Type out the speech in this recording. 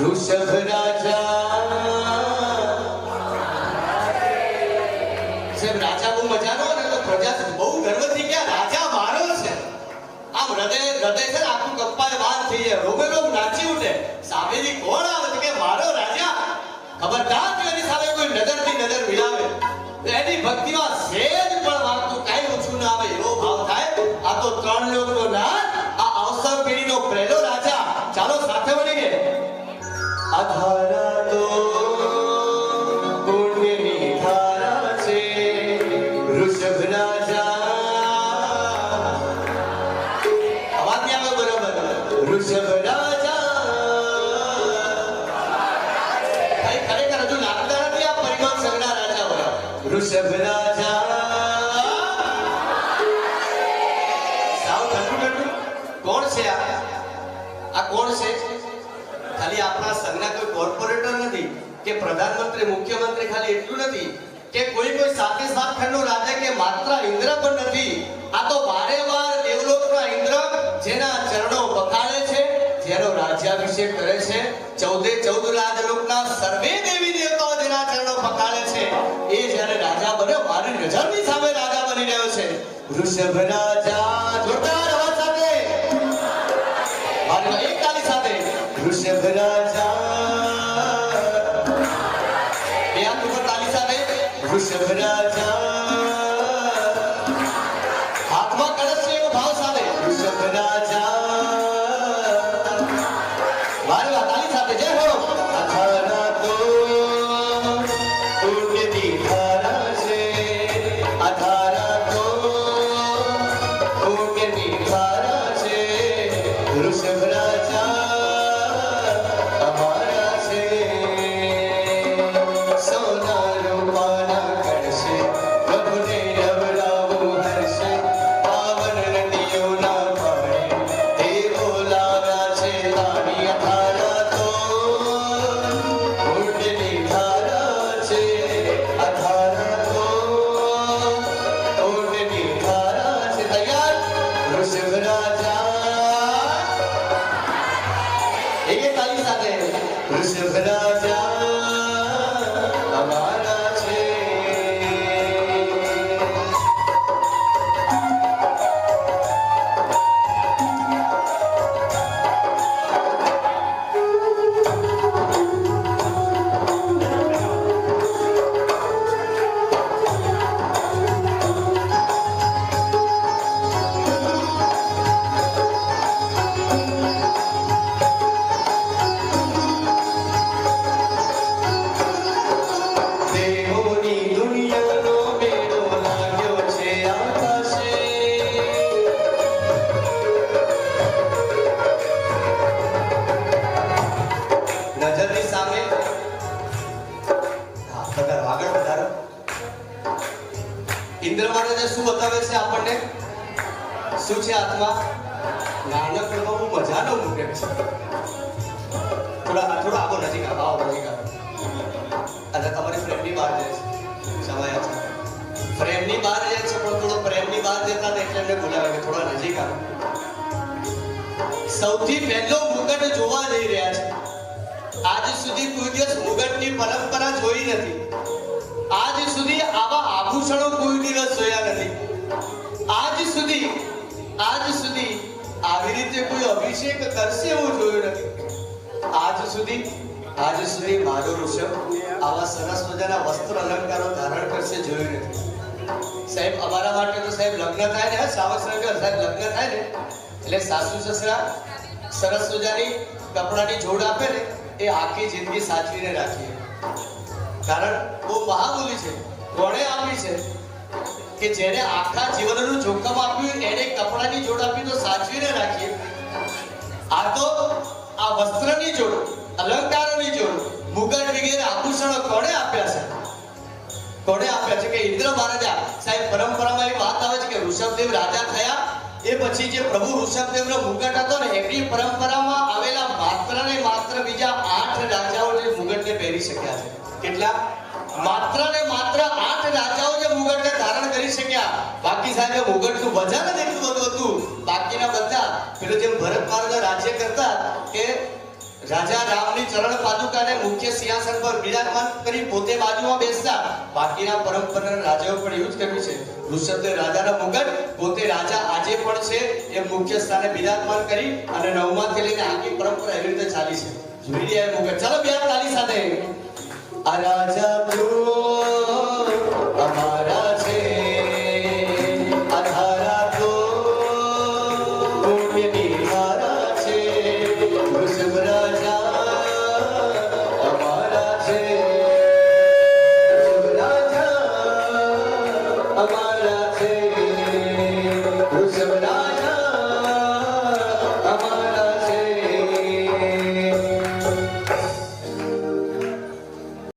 વૃષભ રાજા. રાજા બહુ મજાનો ને રાજા મારો છે. આમ હૃદય હૃદય છે આખું કપ્પાય બાદ થઈ જાય. રોગે રોગ નાચી ઉઠે. સામેથી કોણ આવે કે, મારો રાજા. ખબરદાર જો સામે. કે પ્રધાનમંત્રી, મુખ્યમંત્રી ખાલી એટલું નથી કે કોઈ કોઈ સાથે કે માત્ર ઇન્દ્ર પણ નથી. આ તો વારે વાર દેવલોકના જેના ચરણો છે જેનો રાજ્યાભિષેક કરે છે, ચૌદે ચૌદ રાજલોકના સર્વે દેવી દેવતાઓ જેના ચરણો પકાળે છે. એ જ્યારે રાજા બન્યો મારી નજરની સામે રાજા બની રહ્યો છે. વૃષભ રાજા જોરદાર અવાજ સાથે. મારી એક તાલી સાથે. વૃષભ રાજા. બે હાથ ઉપર તાલી સાથે. વૃષભ રાજા. વારે વાહ તાલી સાથે જય એ તાલી સાથે ઇન્દ્ર શું બતાવે છે આપણને? શું છે આત્મા? નાનકડો બહુ મજાનો મુકેટ છે. થોડા થોડા આગો નજીક આવો આવો નજીક આવો. અને તમારી ફ્રેમની બહાર જાય છે. સમાયા છે. ફ્રેમની બહાર જાય છે, પણ થોડો પ્રેમની બહાર જતા એટલે એમને બોલાવે કે થોડા નજીક આવો. સૌથી પહેલો મુગટ જોવા જઈ રહ્યા છે. આજ સુધી કોઈ દિવસ મુગટની પરંપરા જોઈ નથી. સુધી આવા આભૂષણો કોઈ દિવસ જોયા નથી. આજ સુધી આજ સુધી આવી રીતે કોઈ અભિષેક કરશે એવું જોયું નથી. આજ સુધી આજ સુધી મારો ઋષભ આવા સરસ મજાના વસ્ત્ર અલંકારો ધારણ કરશે જોયું નથી. સાહેબ, અમારા માટે તો સાહેબ લગ્ન થાય ને શ્રાવક સંઘ, સાહેબ, લગ્ન થાય ને, એટલે સાસુ સસરા સરસ મજાની કપડાની જોડ આપે ને, એ આખી જિંદગી સાચવીને રાખીએ. કારણ બહુ મહામૂલી છે કોણે આપી છે, કે જેને આખા જીવનનું જોખમ આપ્યું, એને કપડાની જોડ આપી તો સાચવીને રાખીએ. આ તો આ વસ્ત્રની જોડ, અલંકારોની જોડ, મુગટ વગેરે આભૂષણો કોણે આપ્યા છે? કોણે આપ્યા છે કે ઇન્દ્ર મહારાજા સાહેબ, પરંપરામાં એવી વાત આવે છે કે ઋષભદેવ રાજા થયા, એ પછી જે પ્રભુ ઋષભદેવનો મુગટ હતો ને, એમની પરંપરામાં આવેલા માત્ર ને માત્ર બીજા આઠ રાજાઓ જે મુગટને પહેરી શક્યા છે. કેટલા? માત્ર ને માત્ર આઠ રાજાઓ જે મુગટને ધારણ કરી શક્યા. બાકી સાહેબ મુગટનું વજન જ એટલું બધું હતું. બાકીના બધા, પેલું જેમ ભરત મહારાજા રાજ્ય કરતા, કે રાજા રામની ચરણ પાદુકાને મુખ્ય સિંહાસન પર બિરાજમાન કરી પોતે બાજુમાં બેસતા. બાકીના પરંપરા રાજાઓ પણ જ કર્યું છે. ઋષભદેવ રાજાના મુગટ પોતે રાજા આજે પણ છે, એ મુખ્ય સ્થાને બિરાજમાન કરી અને નવમાંથી લઈને આખી પરંપરા એવી રીતે ચાલી છે. જોઈ રહ્યા મુગટ ચાલો બે તાલી સાથે. આ રાજા બ્રો